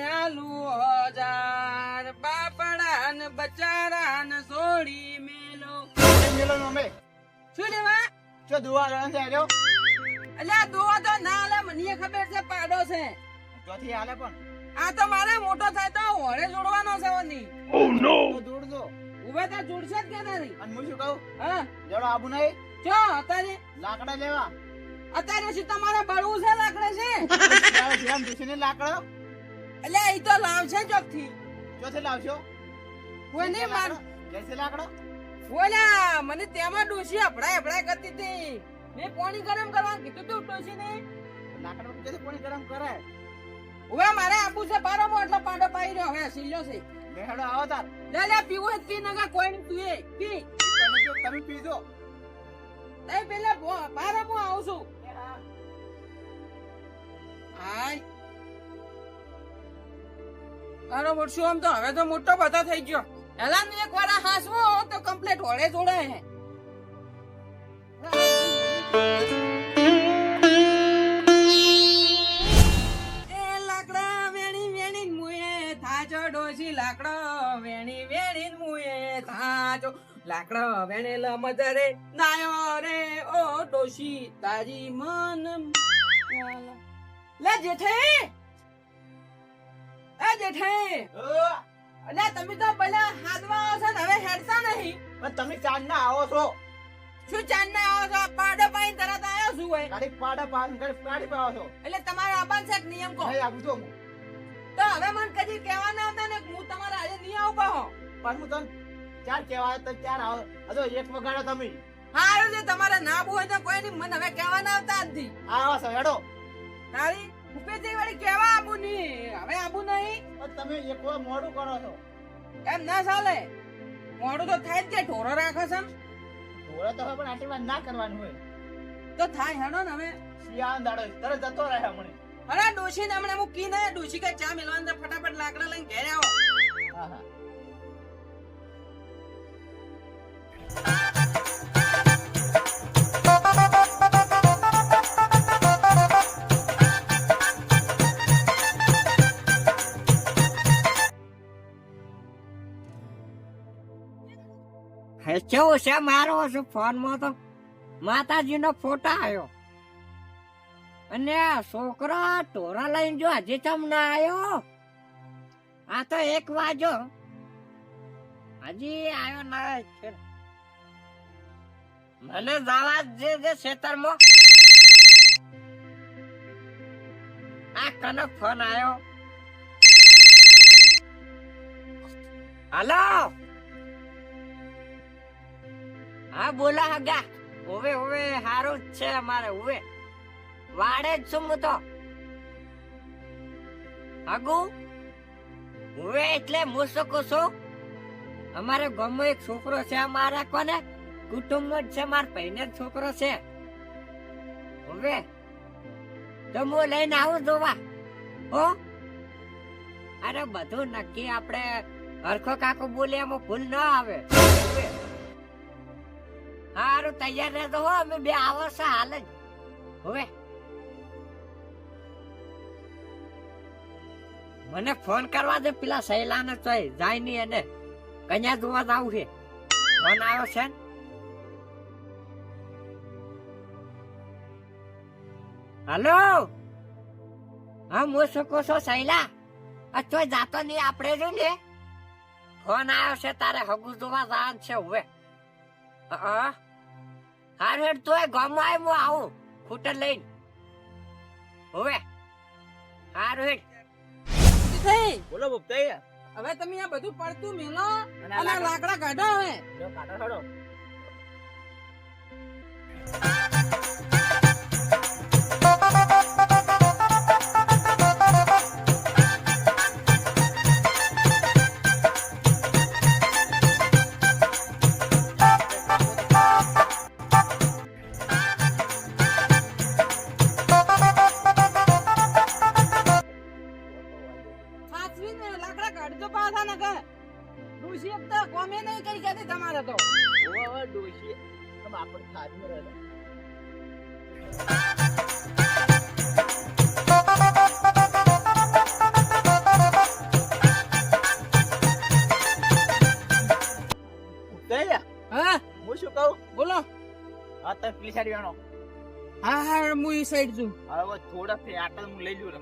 આલુ હજાર બાપડા ને બચારા મેલો. મેલો અમે? શું લેવા? જો દુવા રણ છે જો અલ્યા દોવા તો ના લે મને ખબર છે પાડો છે. ચોથી હાલે પણ. આ તો મારે મોટો થાય તો હોરે જોડવાનો છે ઓની. તો દૂર દો ઊભા તો જોડશે જ કે નથી અને હું શું કહું? હા. જડો આબુ નહીં? જો અત્યારે લાકડા લેવા. અત્યારે શું તમારે બળવું છે લાકડે છે? લાકડો. અલ્યા એ તો લાવશે ચોકથી. ચોથી લાવશો? કોઈ નહીં માર કેસે લાકડો? ઓલા મને તેમાં ડોસી અપડાય અપડાય કરતી હતી. મેં પાણી ગરમ કરવાનું કીધું તું ડોસી ને લાકડો કે પાણી ગરમ કરે? હવે મારે આબુ છે બારો મો એટલો પાંડો પાઈ રહ્યો હવે સીલ્યો છે. બેહડો આવો તાર. લે લે પીવો હે પી નગા કોઈ નહીં તું પી. તમે જો તમે પીજો. તઈ પેલા બારોમાં મો આવશું હાય. મારો મોટશું આમ તો હવે તો મોટો બધા થઈ ગયો. એલા ને એક વાર હાસવો તો કમ્પ્લેટ હોળે જોડે હે. લાકડા વેણી વેણી મુએ થાચો લાકડો વેણે મધરે નાયો રે, ઓ ડોશી તારી મન. લે, જેઠે. એ જેઠે અલ્યા તમે તો પેલા હાથમાં આવો છો ને હવે હેડતા નહીં. પણ તમે ચાંદ ના આવો છો. શું ચાંદ ના આવો છો? પાડો પાઈ તરત આવ્યો છું હોય કાઢી પાડો પાન ગાડી પાવો છો. એટલે તમારા આબાન છે નિયમ કહો. નહીં આવું છું હું. તો હવે મને કદી કહેવા ના હતા ને હું તમારા આજે નહીં આવું પાહો પણ હું તને ચાર કહેવા તો ચાર આવો? અજો એક વગાડો તમે. હારું છે તમારે ના હોય તો કોઈ નહીં. મને હવે કહેવા ના આવતા નથી આવો છો હેડો. તારી? ઉપેથી વળી કેવા આબુ નહીં હવે આબુ નહીં? પણ તમે એક વાર મોડું કરો છો. એમ ના ચાલે. મોડું તો થાય જ કે ઢોરો રાખો છે ને. ઢોળે તો હવે પણ આટલી વાર ના કરવાનું હોય. તો થાય હેડો ને હવે. શિયાળો દાડો તરત જતો રહે હમણે. અરે ડોશી ને હમણાં મૂકી ને ડોશી કે ચા મેલવાનું ફટાફટ લાકડા લઈને ઘેર આવો. હા હા. કેવું છે મારો છું ફોનમાં તો માતાજીનો ફોટો આવ્યો. અને છોકરો ટોરા લઈને જો હજી તમ ના આવ્યો આ તો એક વાજો. હજી આવ્યો ના મને જવા જે જે ખેતરમાં. આ કનક ફોન આવ્યો હાલો? હા, બોલા હગા. હવે હવે હારું જ છે અમારે હવે વાડે જ છું હું તો. હગુ? હવે એટલે હું શું છું? અમારે ગામમાં એક છોકરો છે અમારા કોને? કુટુંબ જ છે, મારા ભાઈને છોકરો છે. હવે તો હું લઈને આવું જોવા. હો? અરે બધું નક્કી આપણે હરખો કાકો બોલે એમાં ભૂલ ન આવે. હારું તૈયાર રહેતો હો, અમે બે આવો છે હાલ જ. હવે? મને ફોન કરવા દે પેલા સહેલા ને ચોય જાય નહીં એને કન્યા જોવા જાવ છે. ફોન આવ્યો છે? હલો? હા, હું શું કહું છું, સહેલા? આ જાતો નહીં, આપણે જો ને? ફોન આવ્યો છે, તારે હગુ જોવા જવાનું છે, હવે. હા હાર હેડ તોય ગામમાં આય હું આવું ખૂટર લઈને. હવે. હાર હેડ બોલો બુપતાઈ હવે તમે આ બધું પડતું મેલો અને લાકડા કાઢો હવે. કાઢો હેડો તમે પેલી સાઈડ વેણો હા હા હું એ સાઈડ છું. હવે થોડા ફે આટલ હું લઈ લઉં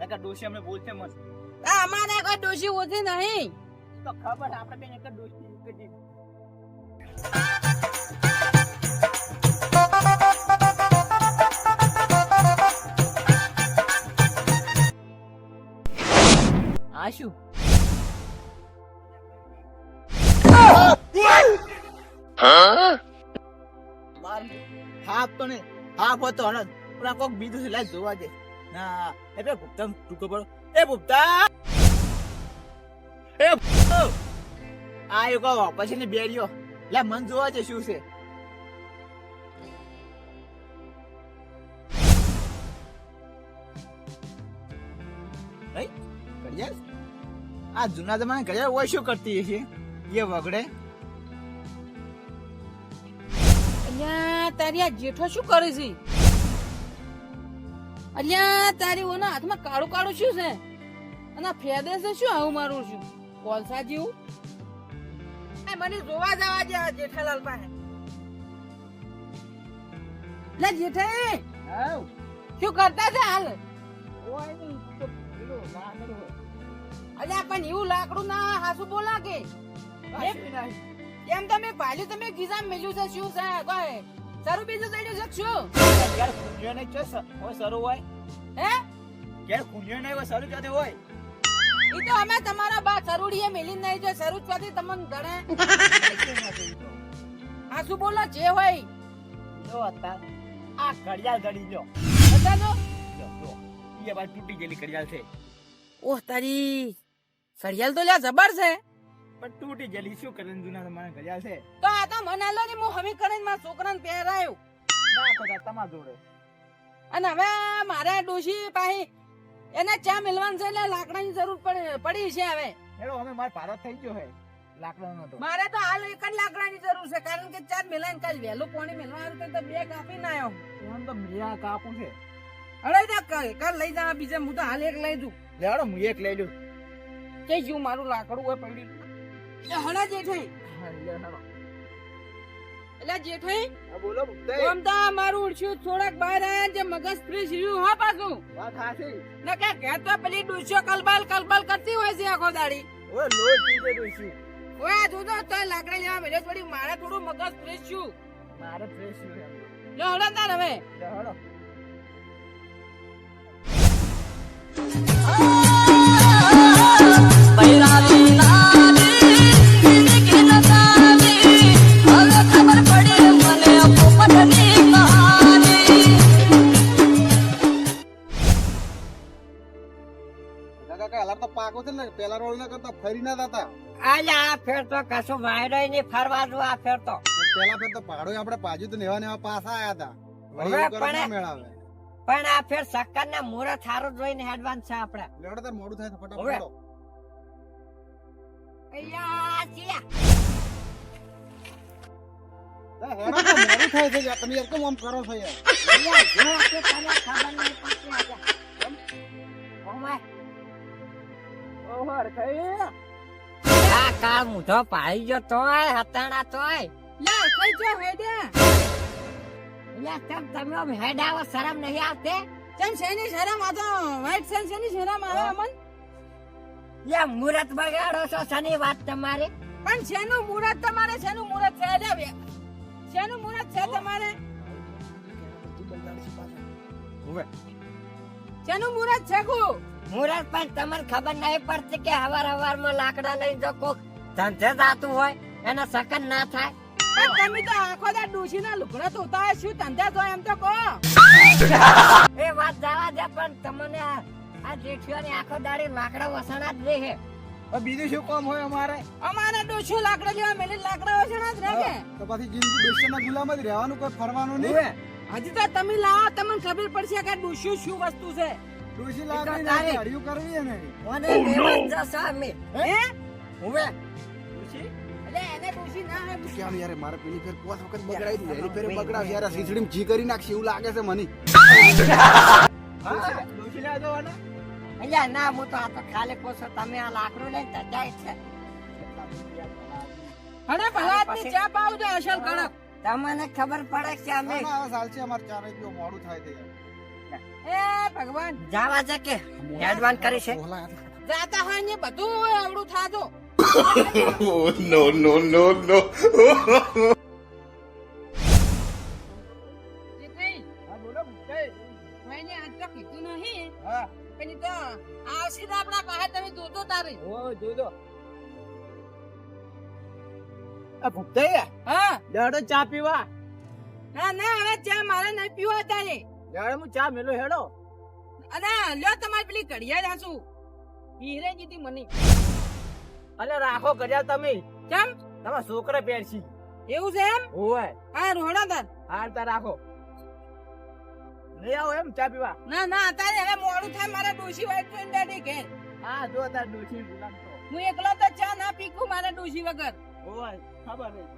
નકર ડોશી અમને બોલશે મસ્ત. આ અમારે કોઈ ડોશી ઓછી નહીં. તો ખબર આપણે બેન એક ડોશી જ આ શું હાફ તો નહીં હાફ હતો પણ આ કોક બીજું છે, લાય જોવા દે. ના, એ પેલા ભૂપતા ટૂંકો પડો એ ગુપ્તા! એ આ એ કહો પછી ને બેરીઓ લે, મન જોવા છે શું છે. આ જૂના જમાના ઘડિયાળ હોય શું કરતી હશે? એ વગડે. અલ્યા તારી આ જેઠો શું કરે છે? અલ્યા તારી ઓના હાથમાં કાળું કાળું શું છે? અને ફેદે છે શું આવું મારું છું કોલસા જેવું? મને જોવા જવા દે જેઠાલાલ પાસે. લે જેઠે! શું કરતા છે હાલ? ઓય નહીં, તો પેલું લાકડું હોય. અલ્યા પણ એવું લાકડું ના હાસુ બોલા કે કેમ તમે પાલ્યું તમે ગીઝા મેલ્યું છે શું છે? કોઈ? સરું બીજું ચડ્યું છે યાર શું? નહીં, છે હોય સરું હોય. હે? યાર ખૂંજ્યો નહીં હોય સરું ક્યાંથી હોય? ઈ તો અમે તમારા બા સરુડીએ મેલી નહીં જો સરું પાથી તમને ગણે? આ શું બોલો જે હોય જો અત્યાર આ ઘડિયાળ ઘડી લ્યો. બધા જો જો. ઈ બાજુ તૂટી ગયેલી ઘડિયાળ છે. ઓહ તારી ઘડિયાળ તો લ્યા જબર છે. પણ તૂટી ગયેલી. શું કરે જૂના જમાના ગજા છે? તો આ તો મને આલો ને હું હમી કરીને મારા છોકરાને પહેરાયું. ના તાર તમાર જોડે. અને હવે મારે ડોશી પાહી એને ચા મિલવાનું છે એટલે લાકડાની જરૂર પડી પડી છે હવે. હેડો અમે માર ભારત થઈ ગયો હે લાકડાનો તો. મારે તો હાલ એક જ લાકડાની જરૂર છે કારણ કે ચા મિલાઈને કાલ વહેલું પાણી મિલવા આવ્યું તો બે કાપી ના આવ્યો એમ તો મિયા કાપું છે. અરે ના કાલ કાલ લઈ જા બીજે હું તો હાલ એક લઈ જઉં. લેડો હું એક લઈ લઉં. કે જ્યું મારું લાકડું હોય પડ્યું એ હણા જેઠાઈ. એટલે જેઠાઈ. બોલો ભૂપતભાઈ. તો મારું ઉડશું થોડાક બહાર આયા જે મગજ ફ્રી થયું હા પાછું? વાત કે તો પેલી ડૂસ્યો કલબાલ કલબાલ કરતી હોય છે આખો દાડી. ઓય લોહી પી જતું ઓય આ જોજો તો લાકડા લેવા મેલે થોડી મારે થોડું મગજ ફ્રેશ છું મારે ફ્રેશ. લે હવે. તો પાકો છે ને પેલા રોડ ના કરતા ફરી ના થતા આલ્યા આ ફેર તો કશું વાયરો નહીં ફરવા દો આ ફેર તો પેલા ફેર તો પાડો આપણે પાજુ તો નેવા નેવા પાસા આયા હતા પણ- પણ આ ફેર સક્કર ના મુહૂર્ત સારું જોઈને હેડવાન છે આપણે લેડો તાર મોડું થાય ફટાફટ. અయ్યા, ચિયા. હેડો તો મોડું થાય છે યાર. તમે આમ કરો છો યાર અయ్યા, જો કે તને ખબર નહીં પડતી આજે. ઓમાય. ઓહો, હરખાઈ. આ કાળ મૂઢો પાડી ગયો તોય હતાણા તોય. લે કઈ જો હેડે અલ્યા, કેમ તમે આમ હેડ શરમ નહીં આવતી? ચમ શેની શરમ? આ તો વ્હાઈટ સેન શેની શરમ આવે અમન? યા મુહૂર્ત બગાડો છો શની વાત તમારી? પણ શેનું મુરત તમારે? શેનું મુરત છે? લે શેનું મુરત છે તમારે? શેનું મુરત છે કુ? મુહૂર્ત પણ તમને ખબર નહીં પડતી કે હવાર હવારમાં લાકડા લઈ જો કોક ધંધે જાતું હોય એને સકન ના થાય. તમે તો આખો દા ડોશીના લુગડા ધોતા હોય શું ધંધે તો એમ તો કહો. એ વાત જવા દે પણ તમને આ જેઠિયાની આખો દાડી લાકડા વસણા જ રહે બીજું શું કામ હોય અમારે? અમારે ડોશી લાકડા જેવા મેલી લાકડા વસણા જ રહે તો પછી જિંદગી દુશ્મનના ગુલામ જ રહેવાનું કોઈ ફરવાનું નહીં? હજી તો તમે લાવો તમને ખબર પડશે કે ડોશી શું વસ્તુ છે. ડોશી એ તો લાકડી તારી. હળિયું કરવી એને અને લેવા જ અમે. હે? હવે. ડોશી? એટલે એને ડોશી ડોશી ના હે કેમ યાર મારે પેલી ફેર પાંચ વખત બગડાઈ દીધી. એની ફેર બગડાવ. યાર આ શીસડીમાં જી કરી નાખશે એવું લાગે છે મને. હા? ડોશી લેવા જવાના? અલ્યા ના હું તો આ તો ખાલી કોસો તમે આ લાકડું લઈને જાય છે. હણે ભલાદની ચા પાવ અસલ કડક. તમને ખબર પડે કે અમે ચાલશે અમારે ચારે મોડું થાય છે. એ ભગવાન. જાવા છે કે? હેડવાન કરી છે. જાતા હોય ને બધું આવડું થાજો. નો નો નો નો ચા પીવા? ના ના હવે ચા મારે નહીં પીવા તારે દાડો હું ચા મેલો હેડો. અને લ્યો તમારી પેલી ઘડિયાળ હાસુ હીરે જીતી મની. અલે રાખો ઘડિયાળ તમે. કેમ તમારા છોકરા પહેરશી એવું છે એમ? હોય હા રોડા તાર. હાર તાર રાખો. લઈ આવો એમ ચા પીવા. ના ના અત્યારે હવે મોડું થાય મારા ડોશી વાઈટ ટ્રેન દાડી ઘેર. હા જો તાર ડોશી હું એકલો તો ચા ના પીકું મારા ડોશી વગર. હોય ખબર નહીં